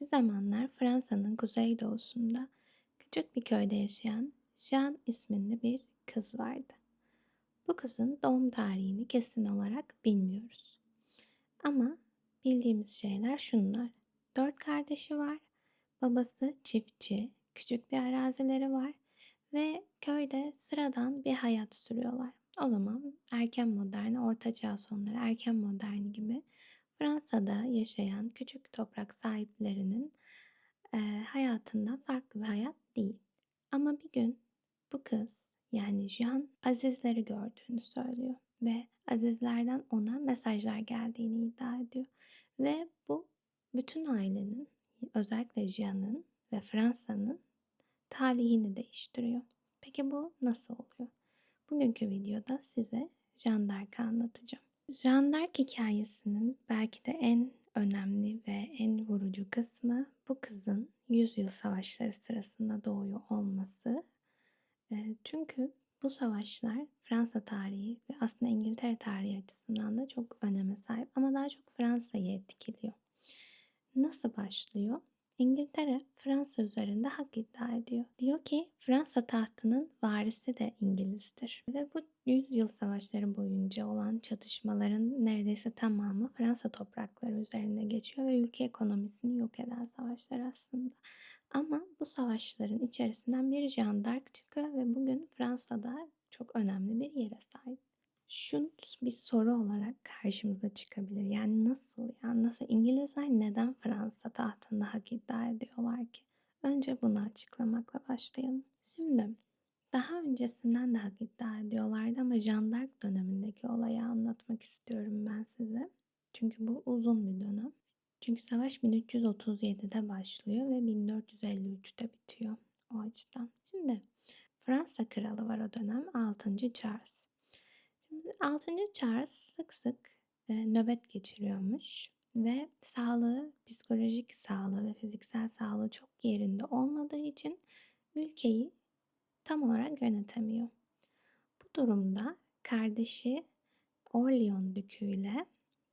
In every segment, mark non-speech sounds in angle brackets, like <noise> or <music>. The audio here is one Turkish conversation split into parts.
Bir zamanlar Fransa'nın kuzeydoğusunda küçük bir köyde yaşayan Jeanne isminde bir kız vardı. Bu kızın doğum tarihini kesin olarak bilmiyoruz. Ama bildiğimiz şeyler şunlar. Dört kardeşi var. Babası çiftçi, küçük bir arazileri var ve köyde sıradan bir hayat sürüyorlar. O zaman erken modern, orta çağ sonları, erken modern gibi Fransa'da yaşayan küçük toprak sahiplerinin e, hayatından farklı bir hayat değil. Ama bir gün bu kız yani Jean Azizleri gördüğünü söylüyor ve Azizlerden ona mesajlar geldiğini iddia ediyor. Ve bu bütün ailenin özellikle Jean'ın ve Fransa'nın talihini değiştiriyor. Peki bu nasıl oluyor? Bugünkü videoda size Jeanne d'Arc'ı anlatacağım. Jeanne d'Arc hikayesinin belki de en önemli ve en vurucu kısmı bu kızın yüzyıl savaşları sırasında doğuyor olması. Çünkü bu savaşlar Fransa tarihi ve aslında İngiltere tarihi açısından da çok öneme sahip ama daha çok Fransa'yı etkiliyor. Nasıl başlıyor? İngiltere Fransa üzerinde hak iddia ediyor. Diyor ki Fransa tahtının varisi de İngiliz'dir. Ve bu yüzyıl savaşları boyunca olan çatışmaların neredeyse tamamı Fransa toprakları üzerinde geçiyor ve ülke ekonomisini yok eden savaşlar aslında. Ama bu savaşların içerisinden bir Jeanne çıkıyor ve bugün Fransa'da çok önemli bir yere sahip şu bir soru olarak karşımıza çıkabilir. Yani nasıl ya? Nasıl İngilizler neden Fransa tahtında hak iddia ediyorlar ki? Önce bunu açıklamakla başlayalım. Şimdi daha öncesinden de hak iddia ediyorlardı ama Jeanne d'Arc dönemindeki olayı anlatmak istiyorum ben size. Çünkü bu uzun bir dönem. Çünkü savaş 1337'de başlıyor ve 1453'te bitiyor o açıdan. Şimdi Fransa kralı var o dönem 6. Charles. Şimdi 6. Charles sık sık e, nöbet geçiriyormuş ve sağlığı, psikolojik sağlığı ve fiziksel sağlığı çok yerinde olmadığı için ülkeyi tam olarak yönetemiyor. Bu durumda kardeşi Orleans Dükü ile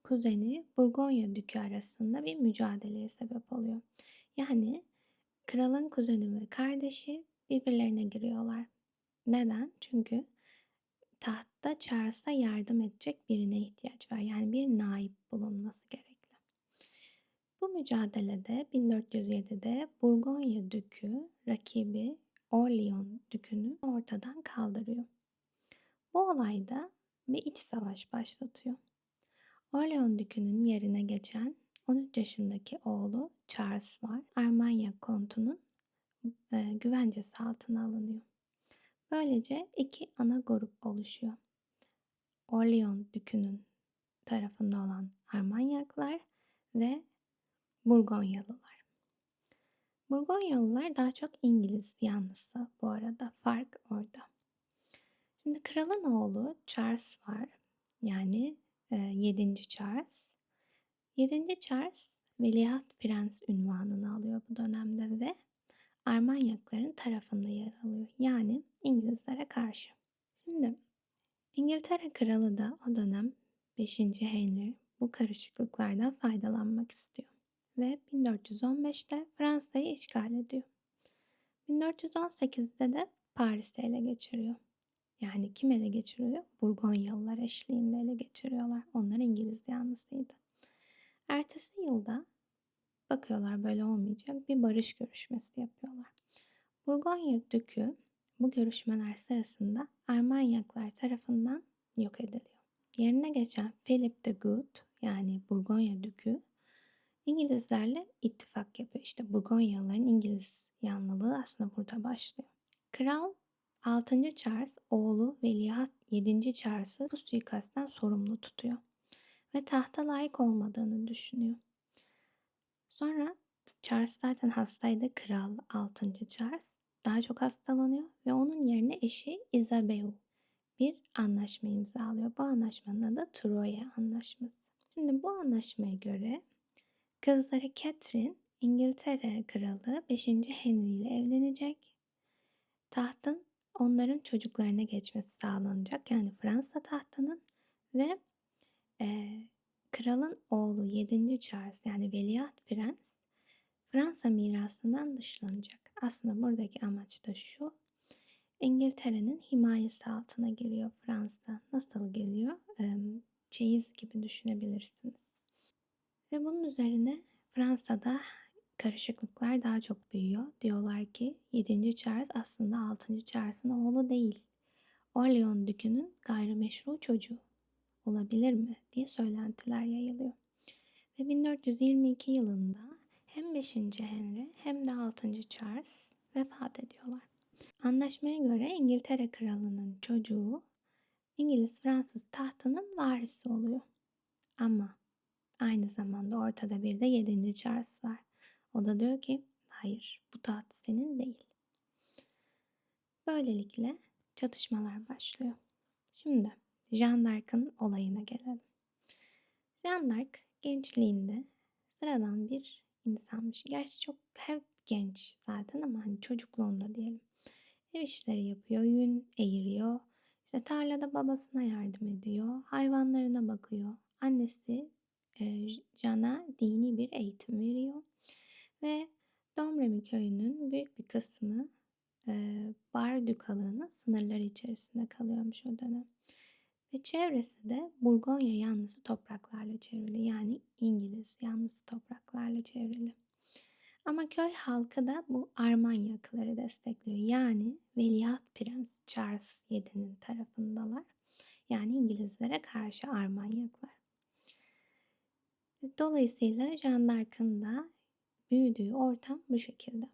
kuzeni Burgonya Dükü arasında bir mücadeleye sebep oluyor. Yani kralın kuzeni ve kardeşi birbirlerine giriyorlar. Neden? Çünkü tahtta Charles'a yardım edecek birine ihtiyaç var. Yani bir naip bulunması gerekli. Bu mücadelede 1407'de Burgonya Dükü rakibi Orleans Dükü'nü ortadan kaldırıyor. Bu olayda bir iç savaş başlatıyor. Orleans Dükü'nün yerine geçen 13 yaşındaki oğlu Charles var. Armagnac kontunun e, güvencesi altına alınıyor. Böylece iki ana grup oluşuyor. Orleans Dükü'nün tarafında olan Armanyaklar ve Burgonyalılar. Burgonyalılar daha çok İngiliz yanlısı bu arada. Fark orada. Şimdi kralın oğlu Charles var. Yani e, 7. Charles. 7. Charles Veliaht Prens ünvanını alıyor bu dönemde ve Armanyakların tarafında yer alıyor. Yani İngilizlere karşı. Şimdi İngiltere Kralı da o dönem 5. Henry bu karışıklıklardan faydalanmak istiyor ve 1415'te Fransa'yı işgal ediyor. 1418'de de Paris'i ele geçiriyor. Yani kim ele geçiriyor? Burgonyalılar eşliğinde ele geçiriyorlar. Onlar İngiliz yanlısıydı. Ertesi yılda bakıyorlar böyle olmayacak bir barış görüşmesi yapıyorlar. Burgonya Dükü bu görüşmeler sırasında Armanyaklar tarafından yok ediliyor. Yerine geçen Philip the Good yani Burgonya Dükü İngilizlerle ittifak yapıyor. İşte Burgonyalıların İngiliz yanlılığı aslında burada başlıyor. Kral 6. Charles oğlu Veliaht 7. Charles'ı bu suikastten sorumlu tutuyor ve tahta layık olmadığını düşünüyor. Sonra Charles zaten hastaydı. Kral 6. Charles daha çok hastalanıyor ve onun yerine eşi Isabel bir anlaşma imzalıyor. Bu anlaşmanın adı Troya Anlaşması. Şimdi bu anlaşmaya göre kızları Catherine İngiltere Kralı 5. Henry ile evlenecek. Tahtın onların çocuklarına geçmesi sağlanacak. Yani Fransa tahtının ve e, kralın oğlu 7. Charles yani Veliaht Prens Fransa mirasından dışlanacak. Aslında buradaki amaç da şu. İngiltere'nin himayesi altına giriyor Fransa. Nasıl geliyor? Çeyiz gibi düşünebilirsiniz. Ve bunun üzerine Fransa'da karışıklıklar daha çok büyüyor. Diyorlar ki 7. Charles aslında 6. Charles'ın oğlu değil. Orleans Dükü'nün gayrimeşru çocuğu olabilir mi diye söylentiler yayılıyor. Ve 1422 yılında hem 5. Henry hem de 6. Charles vefat ediyorlar. Anlaşmaya göre İngiltere kralının çocuğu İngiliz-Fransız tahtının varisi oluyor. Ama aynı zamanda ortada bir de 7. Charles var. O da diyor ki hayır bu taht senin değil. Böylelikle çatışmalar başlıyor. Şimdi Jean d'Arc'ın olayına gelelim. Jean d'Arc gençliğinde sıradan bir insanmış. Gerçi çok hep genç zaten ama hani çocukluğunda diyelim. Ev işleri yapıyor, yün eğiriyor. İşte tarlada babasına yardım ediyor. Hayvanlarına bakıyor. Annesi e, Can'a dini bir eğitim veriyor. Ve Domremy köyünün büyük bir kısmı e, Bar Dükalığı'nın sınırları içerisinde kalıyormuş o dönem. Ve çevresi de Burgonya yanlısı topraklarla çevrili. Yani İngiliz yanlısı topraklarla çevrili. Ama köy halkı da bu Armanyakları destekliyor. Yani Veliaht Prens Charles VII'nin tarafındalar. Yani İngilizlere karşı Armanyaklar. Dolayısıyla Jean d'Arc'ın da büyüdüğü ortam bu şekilde.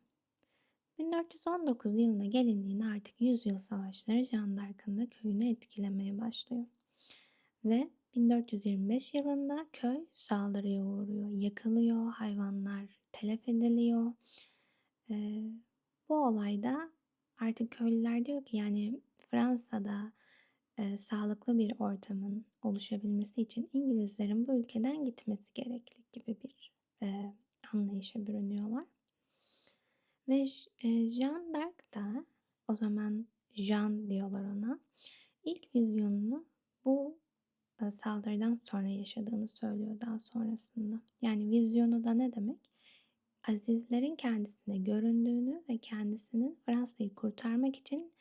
1419 yılına gelindiğinde artık yüzyıl savaşları da köyünü etkilemeye başlıyor. Ve 1425 yılında köy saldırıya uğruyor, yakılıyor, hayvanlar telef ediliyor. Ee, bu olayda artık köylüler diyor ki yani Fransa'da e, sağlıklı bir ortamın oluşabilmesi için İngilizlerin bu ülkeden gitmesi gerekli gibi bir e, anlayışa bürünüyorlar. Ve e, Jean d'Arc da o zaman Jean diyorlar ona ilk vizyonunu bu e, saldırıdan sonra yaşadığını söylüyor daha sonrasında. Yani vizyonu da ne demek? Azizlerin kendisine göründüğünü ve kendisinin Fransa'yı kurtarmak için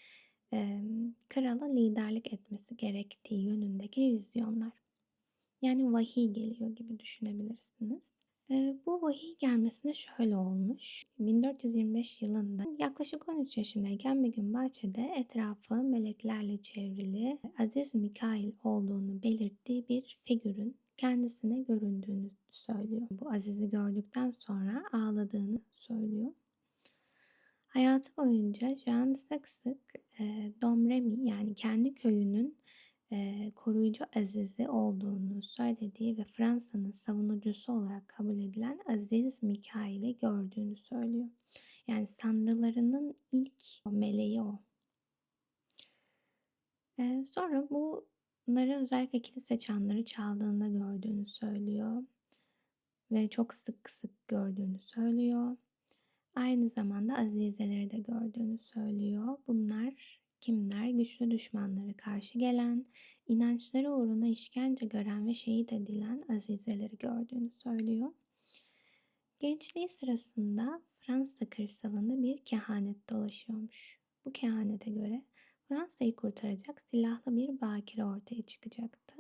e, krala liderlik etmesi gerektiği yönündeki vizyonlar. Yani vahiy geliyor gibi düşünebilirsiniz. Bu vahiy gelmesine şöyle olmuş. 1425 yılında yaklaşık 13 yaşındayken bir gün bahçede etrafı meleklerle çevrili Aziz Mikail olduğunu belirttiği bir figürün kendisine göründüğünü söylüyor. Bu Aziz'i gördükten sonra ağladığını söylüyor. Hayatı boyunca Jean sık sık e, Domremy yani kendi köyünün koruyucu Aziz'i olduğunu söylediği ve Fransa'nın savunucusu olarak kabul edilen Aziz Mikail'i gördüğünü söylüyor. Yani sanrılarının ilk meleği o. Sonra bunları özellikle kilise çanları çaldığında gördüğünü söylüyor. Ve çok sık sık gördüğünü söylüyor. Aynı zamanda azizeleri de gördüğünü söylüyor. Bunlar kimler güçlü düşmanlara karşı gelen, inançları uğruna işkence gören ve şehit edilen azizeleri gördüğünü söylüyor. Gençliği sırasında Fransa kırsalında bir kehanet dolaşıyormuş. Bu kehanete göre Fransa'yı kurtaracak silahlı bir bakire ortaya çıkacaktı.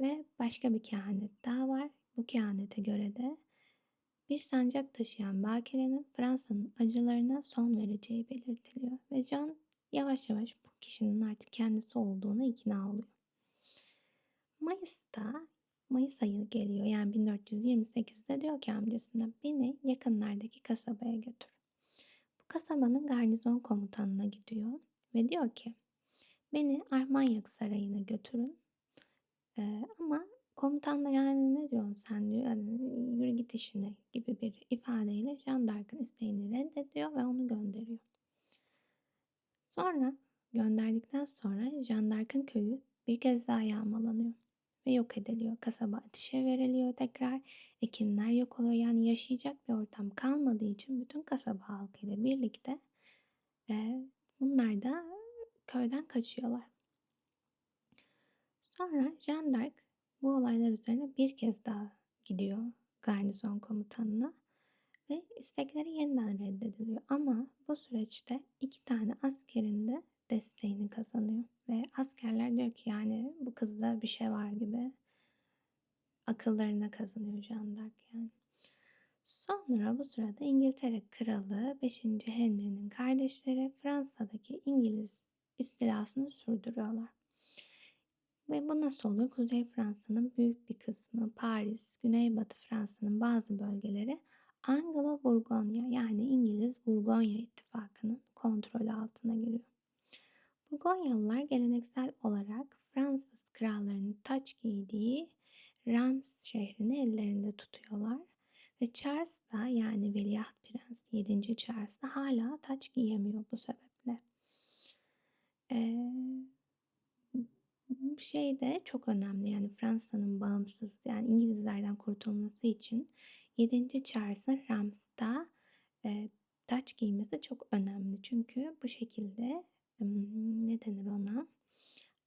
Ve başka bir kehanet daha var. Bu kehanete göre de bir sancak taşıyan bakirenin Fransa'nın acılarına son vereceği belirtiliyor ve Can yavaş yavaş bu kişinin artık kendisi olduğuna ikna oluyor. Mayıs'ta Mayıs ayı geliyor yani 1428'de diyor ki amcasına beni yakınlardaki kasabaya götür. Bu kasabanın garnizon komutanına gidiyor ve diyor ki beni Armanyak Sarayı'na götürün ee, ama komutan da yani ne diyorsun sen diyor yani yürü git işine gibi bir ifadeyle Jean d'Arc'ın isteğini reddediyor ve onu gönderiyor. Sonra gönderdikten sonra Jandark'ın köyü bir kez daha yağmalanıyor ve yok ediliyor. Kasaba ateşe veriliyor tekrar. Ekinler yok oluyor. Yani yaşayacak bir ortam kalmadığı için bütün kasaba halkıyla birlikte e, bunlar da köyden kaçıyorlar. Sonra Jean bu olaylar üzerine bir kez daha gidiyor garnizon komutanına istekleri yeniden reddediliyor ama bu süreçte iki tane askerin de desteğini kazanıyor. Ve askerler diyor ki yani bu kızda bir şey var gibi akıllarına kazanıyor Jeanne d'Arc yani. Sonra bu sırada İngiltere Kralı 5. Henry'nin kardeşleri Fransa'daki İngiliz istilasını sürdürüyorlar. Ve bu nasıl oluyor? Kuzey Fransa'nın büyük bir kısmı, Paris, Güneybatı Fransa'nın bazı bölgeleri Anglo-Burgonya yani İngiliz Burgonya ittifakının kontrolü altına giriyor. Burgonyalılar geleneksel olarak Fransız krallarının taç giydiği Reims şehrini ellerinde tutuyorlar. Ve Charles da yani Veliaht Prens 7. Charles da hala taç giyemiyor bu sebeple. Ee, şey de çok önemli yani Fransa'nın bağımsız yani İngilizlerden kurtulması için 7. Charles'ın Rams'ta e, taç giymesi çok önemli. Çünkü bu şekilde ne denir ona?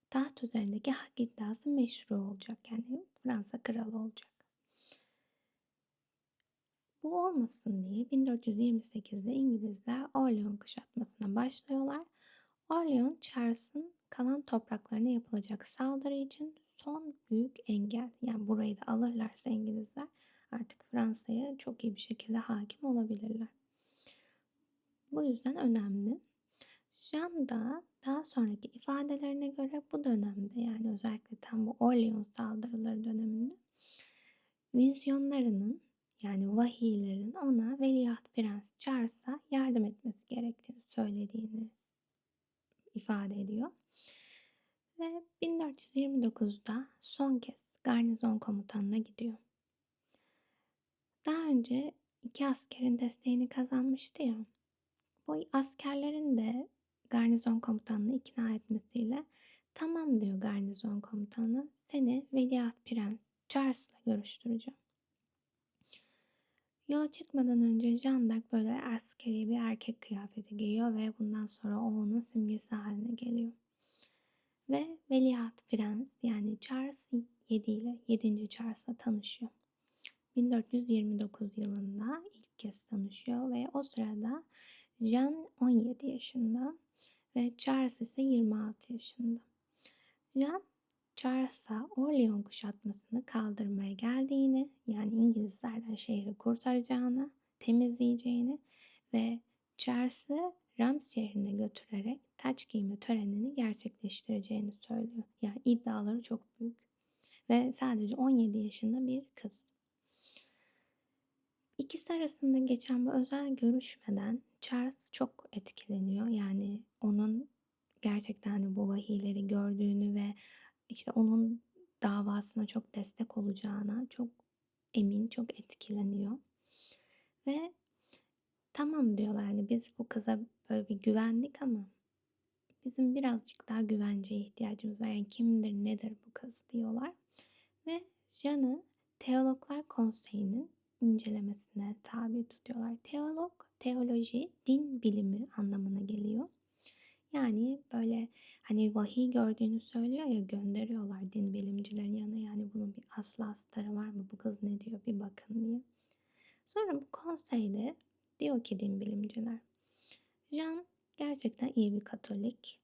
Taht üzerindeki hak iddiası meşru olacak. Yani Fransa kralı olacak. Bu olmasın diye 1428'de İngilizler Orleans kuşatmasına başlıyorlar. Orleans, Charles'ın kalan topraklarına yapılacak saldırı için son büyük engel. Yani burayı da alırlarsa İngilizler artık Fransa'ya çok iyi bir şekilde hakim olabilirler. Bu yüzden önemli. Jean da daha sonraki ifadelerine göre bu dönemde yani özellikle tam bu Orleans saldırıları döneminde vizyonlarının yani vahiylerin ona Veliaht Prens Charles'a yardım etmesi gerektiğini söylediğini ifade ediyor. Ve 1429'da son kez garnizon komutanına gidiyor. Daha önce iki askerin desteğini kazanmıştı ya. Bu askerlerin de garnizon komutanını ikna etmesiyle tamam diyor garnizon komutanı seni Veliaht Prens Charles'la görüştüreceğim. Yola çıkmadan önce Jean d'Arc böyle askeri bir erkek kıyafeti giyiyor ve bundan sonra o onun simgesi haline geliyor. Ve Veliaht Prens yani Charles 7 ile 7. Charles'la tanışıyor. 1429 yılında ilk kez tanışıyor ve o sırada Jean 17 yaşında ve Charles ise 26 yaşında. Jean Charles'a Orleans kuşatmasını kaldırmaya geldiğini yani İngilizlerden şehri kurtaracağını, temizleyeceğini ve Charles'ı Rams şehrine götürerek taç giyme törenini gerçekleştireceğini söylüyor. Yani iddiaları çok büyük. Ve sadece 17 yaşında bir kız. İkisi arasında geçen bu özel görüşmeden Charles çok etkileniyor. Yani onun gerçekten hani bu vahiyleri gördüğünü ve işte onun davasına çok destek olacağına çok emin, çok etkileniyor. Ve tamam diyorlar hani biz bu kıza böyle bir güvendik ama bizim birazcık daha güvenceye ihtiyacımız var. Yani kimdir, nedir bu kız diyorlar. Ve Jean'ı Teologlar Konseyi'nin incelemesine tabi tutuyorlar. Teolog, teoloji, din bilimi anlamına geliyor. Yani böyle hani vahiy gördüğünü söylüyor ya gönderiyorlar din bilimcilerin yanına yani bunun bir aslı astarı var mı bu kız ne diyor bir bakın diye. Sonra bu konseyde diyor ki din bilimciler Jean gerçekten iyi bir katolik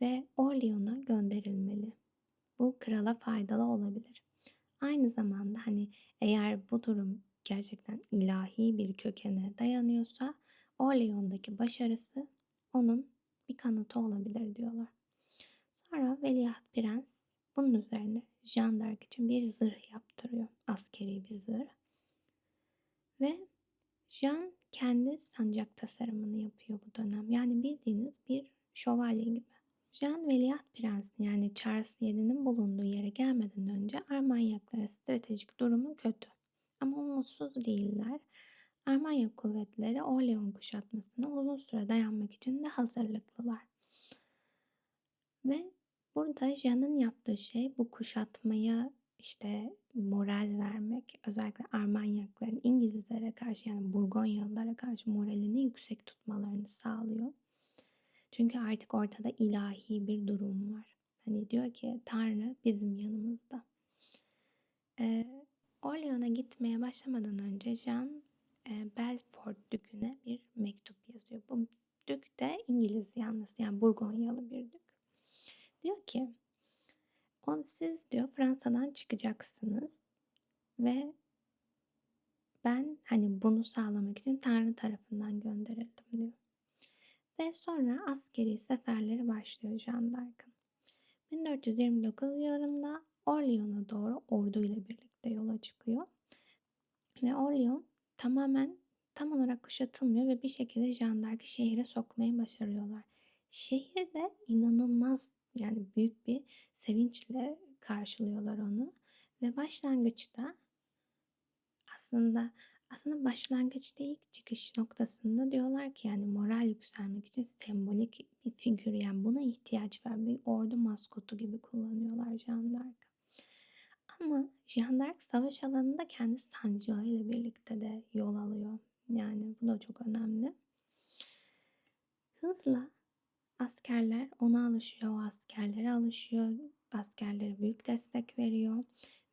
ve Orleans'a gönderilmeli. Bu krala faydalı olabilir. Aynı zamanda hani eğer bu durum gerçekten ilahi bir kökene dayanıyorsa Orleans'daki başarısı onun bir kanıtı olabilir diyorlar. Sonra Veliaht Prens bunun üzerine Jean için bir zırh yaptırıyor. Askeri bir zırh. Ve Jean kendi sancak tasarımını yapıyor bu dönem. Yani bildiğiniz bir şövalye gibi. Jean Veliaht Prens yani Charles VII'nin bulunduğu yere gelmeden önce Armanyaklara stratejik durumu kötü. Ama umutsuz değiller. Almanya kuvvetleri Orleans kuşatmasına uzun süre dayanmak için de hazırlıklılar. Ve burada Jean'ın yaptığı şey bu kuşatmaya işte moral vermek. Özellikle Armanyakların İngilizlere karşı yani Burgonyalılara karşı moralini yüksek tutmalarını sağlıyor. Çünkü artık ortada ilahi bir durum var. Hani diyor ki Tanrı bizim yanımızda. Ee, Orleans'a gitmeye başlamadan önce Jean e, Belfort Dükü'ne bir mektup yazıyor. Bu dük de İngiliz yanlısı yani Burgonyalı bir dük. Diyor ki on siz diyor Fransa'dan çıkacaksınız ve ben hani bunu sağlamak için Tanrı tarafından gönderildim diyor. Ve sonra askeri seferleri başlıyor Jean d'Arc'ın. 1429 yılında Orleans'a doğru orduyla birlikte yola çıkıyor. Ve Orleans tamamen tam olarak kuşatılmıyor ve bir şekilde Jean d'Arc'ı şehre sokmayı başarıyorlar. Şehirde inanılmaz yani büyük bir sevinçle karşılıyorlar onu. Ve başlangıçta aslında aslında başlangıçta ilk çıkış noktasında diyorlar ki yani moral yükselmek için sembolik bir figür yani buna ihtiyaç var. Bir ordu maskotu gibi kullanıyorlar Jean d'Arc. Ama Jean d'Arc savaş alanında kendi sancağı ile birlikte de yol alıyor. Yani bu da çok önemli. Hızla askerler ona alışıyor, o askerlere alışıyor. Askerlere büyük destek veriyor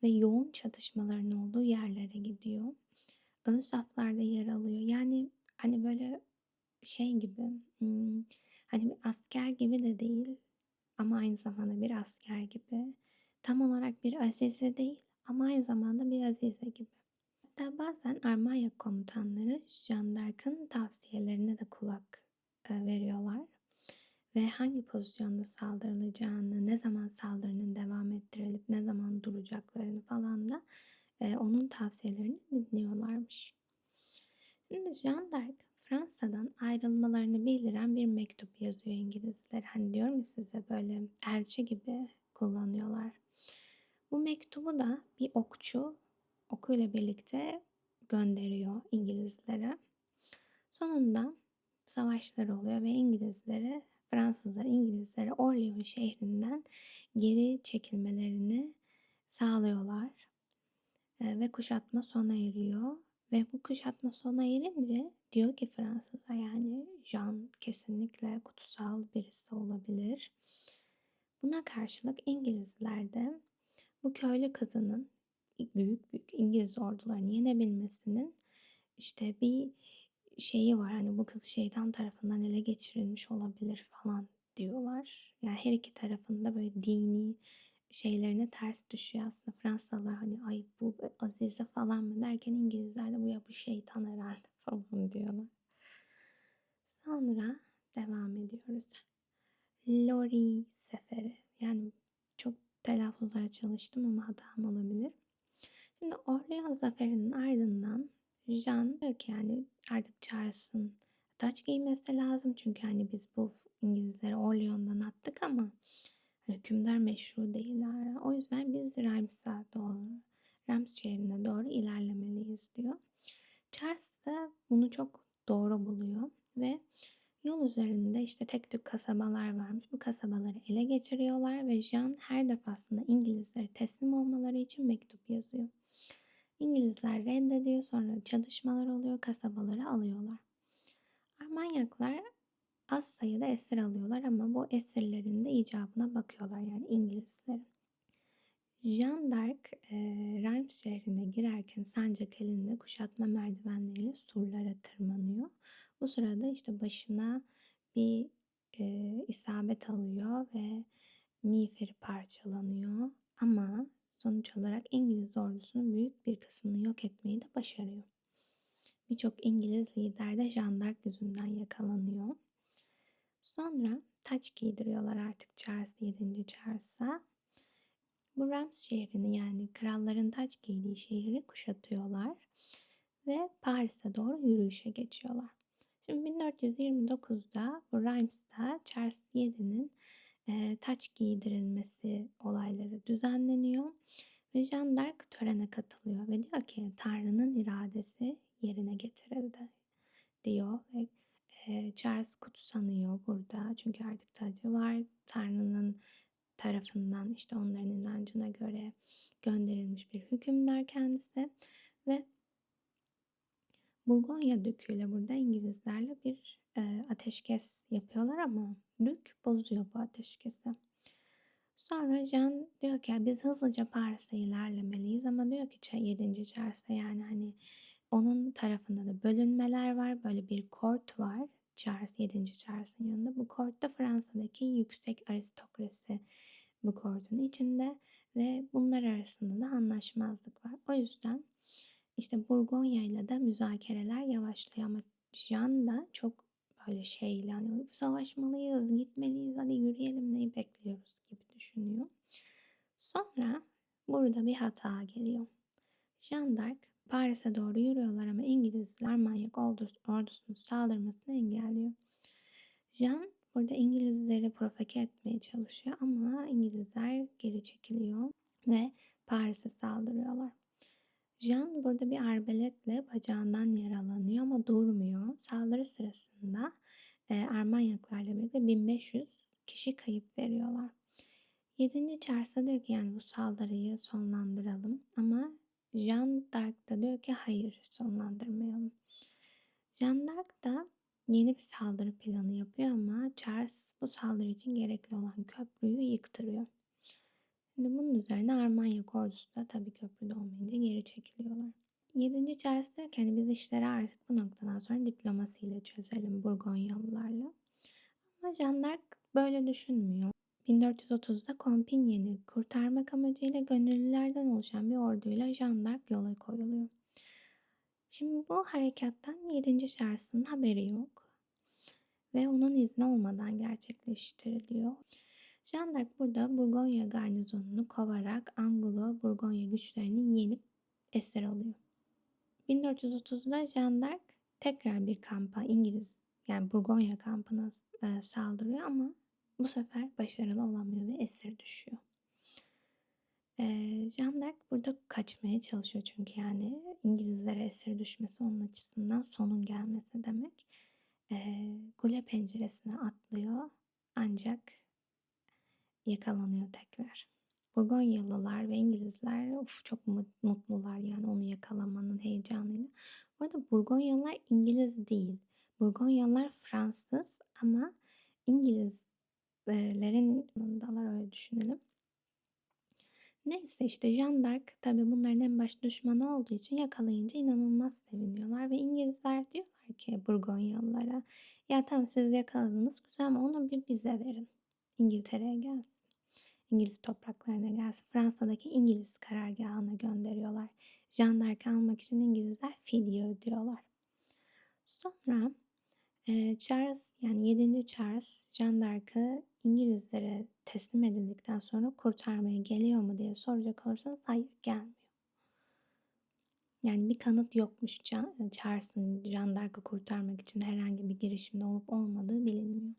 ve yoğun çatışmaların olduğu yerlere gidiyor. Ön saflarda yer alıyor. Yani hani böyle şey gibi hmm, hani bir asker gibi de değil ama aynı zamanda bir asker gibi. Tam olarak bir azize değil ama aynı zamanda bir azize gibi. Hatta bazen Armanya komutanları Jean tavsiyelerine de kulak e, veriyorlar. Ve hangi pozisyonda saldırılacağını, ne zaman saldırının devam ettirilip ne zaman duracaklarını falan da e, onun tavsiyelerini dinliyorlarmış. Şimdi Jean d'Arc Fransa'dan ayrılmalarını bildiren bir mektup yazıyor İngilizler. Hani diyorum ya size böyle elçi gibi kullanıyorlar. Bu mektubu da bir okçu okuyla birlikte gönderiyor İngilizlere. Sonunda savaşlar oluyor ve İngilizlere, Fransızlar İngilizlere Orleans şehrinden geri çekilmelerini sağlıyorlar. E, ve kuşatma sona eriyor. Ve bu kuşatma sona erince diyor ki Fransızlar yani Jean kesinlikle kutsal birisi olabilir. Buna karşılık İngilizler de bu köylü kızının büyük büyük İngiliz ordularını yenebilmesinin işte bir şeyi var. Hani bu kız şeytan tarafından ele geçirilmiş olabilir falan diyorlar. Yani her iki tarafında böyle dini şeylerine ters düşüyor aslında. Fransalılar hani ay bu Azize falan mı derken İngilizler de bu ya bu şeytan herhalde <laughs> falan diyorlar. Sonra devam ediyoruz. Lori seferi. Yani çok telaffuzlara çalıştım ama hatam olabilir. Şimdi Orleans zaferinin ardından Jean diyor ki yani artık Charles'ın taç giymesi lazım. Çünkü hani biz bu İngilizleri Orleans'dan attık ama hükümdar meşru değiller. O yüzden biz Rams'a doğru, Rams şehrine doğru ilerlemeliyiz diyor. Charles da bunu çok doğru buluyor ve yol üzerinde işte tek tük kasabalar varmış. Bu kasabaları ele geçiriyorlar ve Jean her defasında İngilizlere teslim olmaları için mektup yazıyor. İngilizler reddediyor sonra çatışmalar oluyor kasabaları alıyorlar. Armanyaklar az sayıda esir alıyorlar ama bu esirlerin de icabına bakıyorlar yani İngilizlerin. Jean d'Arc e, Reims şehrine girerken sancak elinde kuşatma merdivenleriyle surlara tırmanıyor. Bu sırada işte başına bir e, isabet alıyor ve miğferi parçalanıyor. Ama sonuç olarak İngiliz ordusunun büyük bir kısmını yok etmeyi de başarıyor. Birçok İngiliz lider de Jean d'Arc yüzünden yakalanıyor. Sonra taç giydiriyorlar artık Charles 7. Charles'a. Bu Rams şehrini yani kralların taç giydiği şehri kuşatıyorlar ve Paris'e doğru yürüyüşe geçiyorlar. Şimdi 1429'da bu Reims'ta Charles 7'nin e, taç giydirilmesi olayları düzenleniyor ve Jean d'Arc törene katılıyor ve diyor ki Tanrı'nın iradesi yerine getirildi diyor ve Charles kutsanıyor burada. Çünkü artık tacı var. Tanrı'nın tarafından işte onların inancına göre gönderilmiş bir hükümdar kendisi ve Burgonya düküyle burada İngilizlerle bir e, ateşkes yapıyorlar ama dük bozuyor bu ateşkesi. Sonra Jean diyor ki biz hızlıca Paris'e ilerlemeliyiz ama diyor ki 7. Charles'a yani hani onun tarafında da bölünmeler var. Böyle bir kort var. Charles, 7. Charles'ın yanında. Bu kortta Fransa'daki yüksek aristokrasi bu kortun içinde ve bunlar arasında da anlaşmazlık var. O yüzden işte Burgonya ile de müzakereler yavaşlıyor ama Jean da çok böyle şeyle hani savaşmalıyız, gitmeliyiz, hadi yürüyelim neyi bekliyoruz gibi düşünüyor. Sonra burada bir hata geliyor. Jean d'Arc Paris'e doğru yürüyorlar ama İngilizler manyak ordusunun saldırmasını engelliyor. Jean burada İngilizleri provoke etmeye çalışıyor ama İngilizler geri çekiliyor ve Paris'e saldırıyorlar. Jean burada bir arbeletle bacağından yaralanıyor ama durmuyor. Saldırı sırasında e, Armanyaklarla birlikte 1500 kişi kayıp veriyorlar. 7. Charles'a diyor ki yani bu saldırıyı sonlandıralım ama Jean d'Arc da diyor ki hayır sonlandırmayalım. Jean d'Arc da yeni bir saldırı planı yapıyor ama Charles bu saldırı için gerekli olan köprüyü yıktırıyor. Şimdi bunun üzerine Armanyak ordusu da tabii köprüde olmayınca geri çekiliyorlar. 7. Charles diyor ki hani biz işleri artık bu noktadan sonra diplomasiyle çözelim Burgonyalılarla. Ama Jean d'Arc böyle düşünmüyor. 1430'da Compiègne'i kurtarmak amacıyla gönüllülerden oluşan bir orduyla Jean d'Arc yola koyuluyor. Şimdi bu harekattan 7. Charles'ın haberi yok ve onun izni olmadan gerçekleştiriliyor. Jean d'Arc burada Burgonya garnizonunu kovarak Angulo-Burgonya güçlerini yenip esir alıyor. 1430'da Jean d'Arc tekrar bir kampa İngiliz yani Burgonya kampına e, saldırıyor ama bu sefer başarılı olamıyor ve esir düşüyor. Jean d'Arc burada kaçmaya çalışıyor çünkü yani İngilizlere esir düşmesi onun açısından sonun gelmesi demek. Ee, kule penceresine atlıyor ancak yakalanıyor tekrar. Burgonyalılar ve İngilizler of çok mutlular yani onu yakalamanın heyecanıyla. Bu arada Burgonyalılar İngiliz değil. Burgonyalılar Fransız ama İngilizlerin yanındalar öyle düşünelim. Neyse işte Jean d'Arc tabi bunların en baş düşmanı olduğu için yakalayınca inanılmaz seviniyorlar ve İngilizler diyorlar ki Burgonyalılara ya tamam siz yakaladınız güzel ama onu bir bize verin. İngiltere'ye gelsin. İngiliz topraklarına gelsin. Fransa'daki İngiliz karargahına gönderiyorlar. Jean d'Arc'ı almak için İngilizler fidye ödüyorlar. Sonra Charles yani 7. Charles Jean d'Arc'ı İngilizlere teslim edildikten sonra kurtarmaya geliyor mu diye soracak olursanız hayır gelmiyor. Yani bir kanıt yokmuş Charles'ın Jean d'Arc'ı kurtarmak için herhangi bir girişimde olup olmadığı bilinmiyor.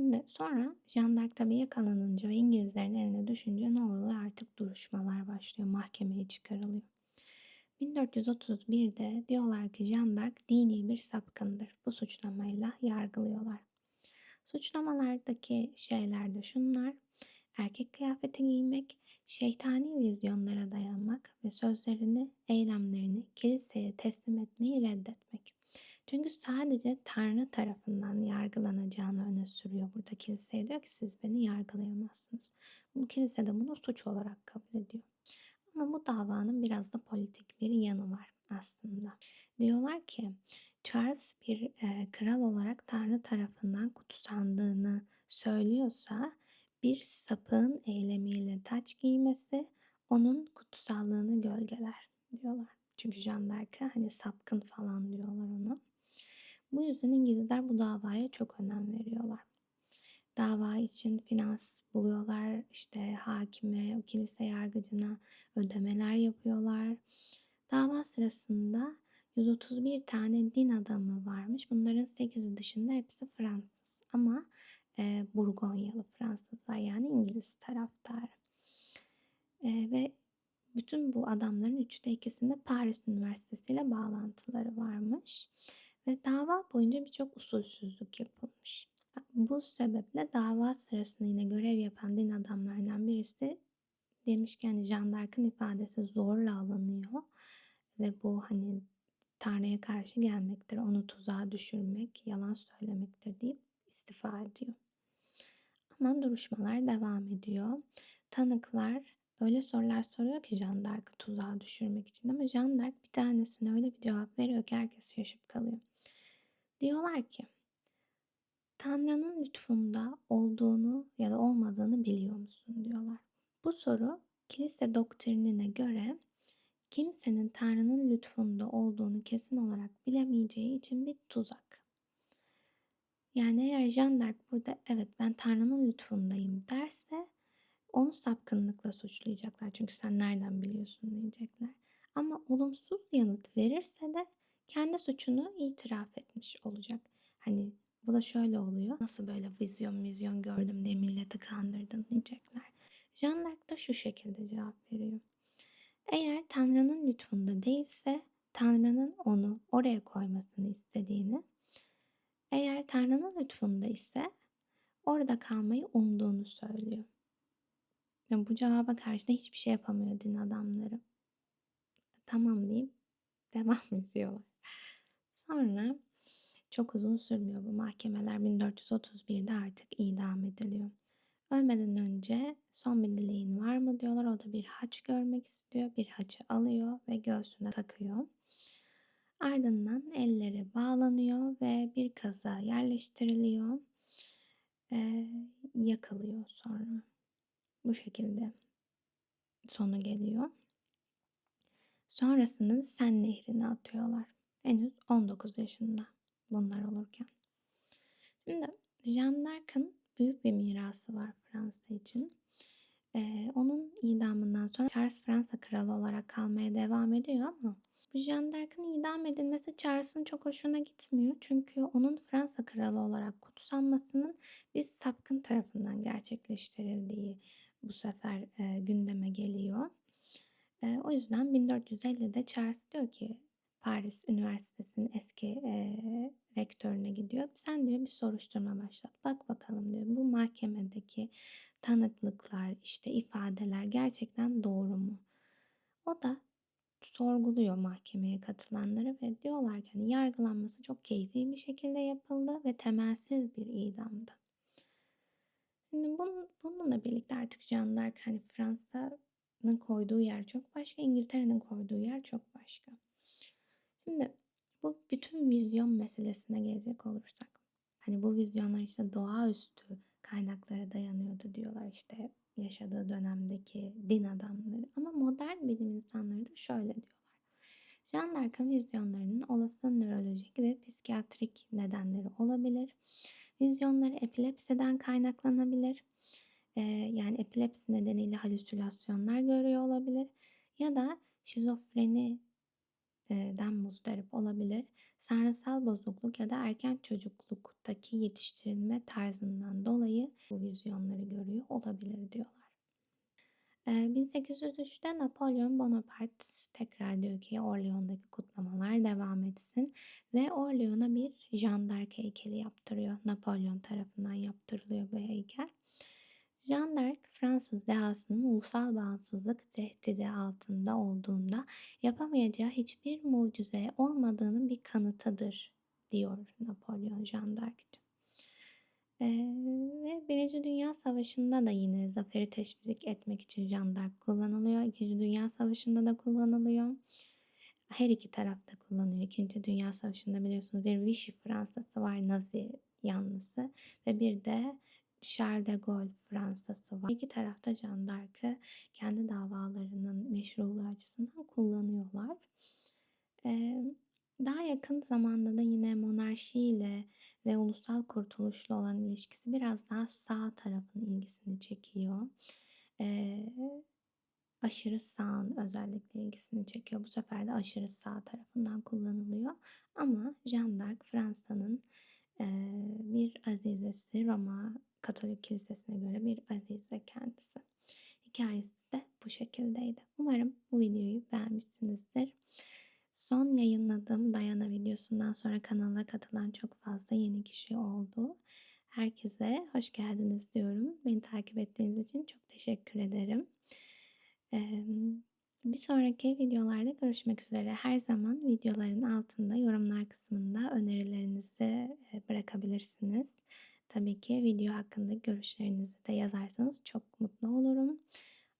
Şimdi sonra Jean d'Arc tabii yakalanınca ve İngilizlerin eline düşünce ne oluyor? Artık duruşmalar başlıyor. Mahkemeye çıkarılıyor. 1431'de diyorlar ki Jean d'Arc dini bir sapkındır. Bu suçlamayla yargılıyorlar. Suçlamalardaki şeyler de şunlar. Erkek kıyafeti giymek, şeytani vizyonlara dayanmak ve sözlerini, eylemlerini kiliseye teslim etmeyi reddetmek. Çünkü sadece Tanrı tarafından yargılanacağını öne sürüyor burada kiliseye. Diyor ki siz beni yargılayamazsınız. Bu kilise de bunu suç olarak kabul ediyor. Ama bu davanın biraz da politik bir yanı var aslında. Diyorlar ki Charles bir e, kral olarak Tanrı tarafından kutsandığını söylüyorsa bir sapığın eylemiyle taç giymesi onun kutsallığını gölgeler diyorlar. Çünkü Jean d'Arc'a hani sapkın falan diyorlar ona. Bu yüzden İngilizler bu davaya çok önem veriyorlar. Dava için finans buluyorlar, işte hakime, kilise yargıcına ödemeler yapıyorlar. Dava sırasında 131 tane din adamı varmış. Bunların 8'i dışında hepsi Fransız ama e, Burgonyalı Fransızlar yani İngiliz taraftar. E, ve bütün bu adamların üçte ikisinde Paris Üniversitesi ile bağlantıları varmış. Ve dava boyunca birçok usulsüzlük yapılmış. Bu sebeple dava sırasında yine görev yapan din adamlarından birisi demiş ki hani Jean ifadesi zorla alınıyor ve bu hani Tanrı'ya karşı gelmektir, onu tuzağa düşürmek, yalan söylemektir deyip istifa ediyor. Ama duruşmalar devam ediyor. Tanıklar öyle sorular soruyor ki d'Arc'ı tuzağa düşürmek için ama d'Arc bir tanesine öyle bir cevap veriyor ki herkes şaşıp kalıyor. Diyorlar ki Tanrı'nın lütfunda olduğunu ya da olmadığını biliyor musun diyorlar. Bu soru kilise doktrinine göre kimsenin Tanrı'nın lütfunda olduğunu kesin olarak bilemeyeceği için bir tuzak. Yani eğer Jeanne d'Arc burada evet ben Tanrı'nın lütfundayım derse onu sapkınlıkla suçlayacaklar. Çünkü sen nereden biliyorsun diyecekler. Ama olumsuz yanıt verirse de kendi suçunu itiraf etmiş olacak. Hani bu da şöyle oluyor. Nasıl böyle vizyon vizyon gördüm diye milleti kandırdın diyecekler. Jean d'Arc da şu şekilde cevap veriyor. Eğer Tanrı'nın lütfunda değilse Tanrı'nın onu oraya koymasını istediğini, eğer Tanrı'nın lütfunda ise orada kalmayı umduğunu söylüyor. Yani bu cevaba karşı da hiçbir şey yapamıyor din adamları. Tamam deyip <laughs> devam ediyorlar. Sonra çok uzun sürmüyor bu mahkemeler. 1431'de artık idam ediliyor. Ölmeden önce son bir dileğin var mı diyorlar. O da bir haç görmek istiyor. Bir haçı alıyor ve göğsüne takıyor. Ardından elleri bağlanıyor ve bir kaza yerleştiriliyor. Ee, yakılıyor sonra. Bu şekilde sonu geliyor. Sonrasında Sen Nehri'ne atıyorlar. Henüz 19 yaşında bunlar olurken. Şimdi Jeanne d'Arc'ın büyük bir mirası var Fransa için. Ee, onun idamından sonra Charles Fransa kralı olarak kalmaya devam ediyor ama bu Jeanne d'Arc'ın idam edilmesi Charles'ın çok hoşuna gitmiyor. Çünkü onun Fransa kralı olarak kutsanmasının bir sapkın tarafından gerçekleştirildiği bu sefer e, gündeme geliyor. E, o yüzden 1450'de Charles diyor ki Paris Üniversitesi'nin eski e, rektörüne gidiyor. Sen diyor bir soruşturma başlat. Bak bakalım diyor bu mahkemedeki tanıklıklar işte ifadeler gerçekten doğru mu? O da sorguluyor mahkemeye katılanları ve diyorlar ki hani yargılanması çok keyfi bir şekilde yapıldı ve temelsiz bir idamdı. Şimdi bunun, bununla birlikte artık Jean d'Arc hani Fransa'nın koyduğu yer çok başka, İngiltere'nin koyduğu yer çok başka. Şimdi bu bütün vizyon meselesine gelecek olursak. Hani bu vizyonlar işte doğaüstü kaynaklara dayanıyordu diyorlar işte yaşadığı dönemdeki din adamları. Ama modern bilim insanları da şöyle diyorlar. Jean d'Arc'ın vizyonlarının olası nörolojik ve psikiyatrik nedenleri olabilir. Vizyonları epilepsiden kaynaklanabilir. Ee, yani epilepsi nedeniyle halüsinasyonlar görüyor olabilir. Ya da şizofreni den muzdarip olabilir. Sanrısal bozukluk ya da erken çocukluktaki yetiştirilme tarzından dolayı bu vizyonları görüyor olabilir diyorlar. 1803'te Napolyon Bonaparte tekrar diyor ki Orlean'daki kutlamalar devam etsin ve Orlean'a bir jandark heykeli yaptırıyor. Napolyon tarafından yaptırılıyor bu heykel. Jean d'Arc Fransız dehasının ulusal bağımsızlık tehdidi altında olduğunda yapamayacağı hiçbir mucize olmadığının bir kanıtıdır diyor Napolyon Jean d'Arc. Ee, ve Birinci Dünya Savaşı'nda da yine zaferi teşvik etmek için Jean d'Arc kullanılıyor. İkinci Dünya Savaşı'nda da kullanılıyor. Her iki tarafta kullanıyor. İkinci Dünya Savaşı'nda biliyorsunuz bir Vichy Fransa'sı var Nazi yanlısı ve bir de Charles de Gaulle Fransa'sı var. İki tarafta Jeanne d'Arc'ı kendi davalarının meşruluğu açısından kullanıyorlar. Ee, daha yakın zamanda da yine monarşiyle ve ulusal kurtuluşla olan ilişkisi biraz daha sağ tarafın ilgisini çekiyor. Ee, aşırı sağın özellikle ilgisini çekiyor. Bu sefer de aşırı sağ tarafından kullanılıyor. Ama Jeanne d'Arc Fransa'nın bir azizesi Roma Katolik Kilisesi'ne göre bir azize kendisi. Hikayesi de bu şekildeydi. Umarım bu videoyu beğenmişsinizdir. Son yayınladığım Dayana videosundan sonra kanala katılan çok fazla yeni kişi oldu. Herkese hoş geldiniz diyorum. Beni takip ettiğiniz için çok teşekkür ederim. Bir sonraki videolarda görüşmek üzere. Her zaman videoların altında yorumlar kısmında önerilerinizi bırakabilirsiniz. Tabii ki video hakkında görüşlerinizi de yazarsanız çok mutlu olurum.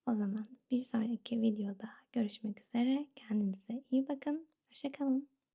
O zaman bir sonraki videoda görüşmek üzere. Kendinize iyi bakın. Hoşça kalın.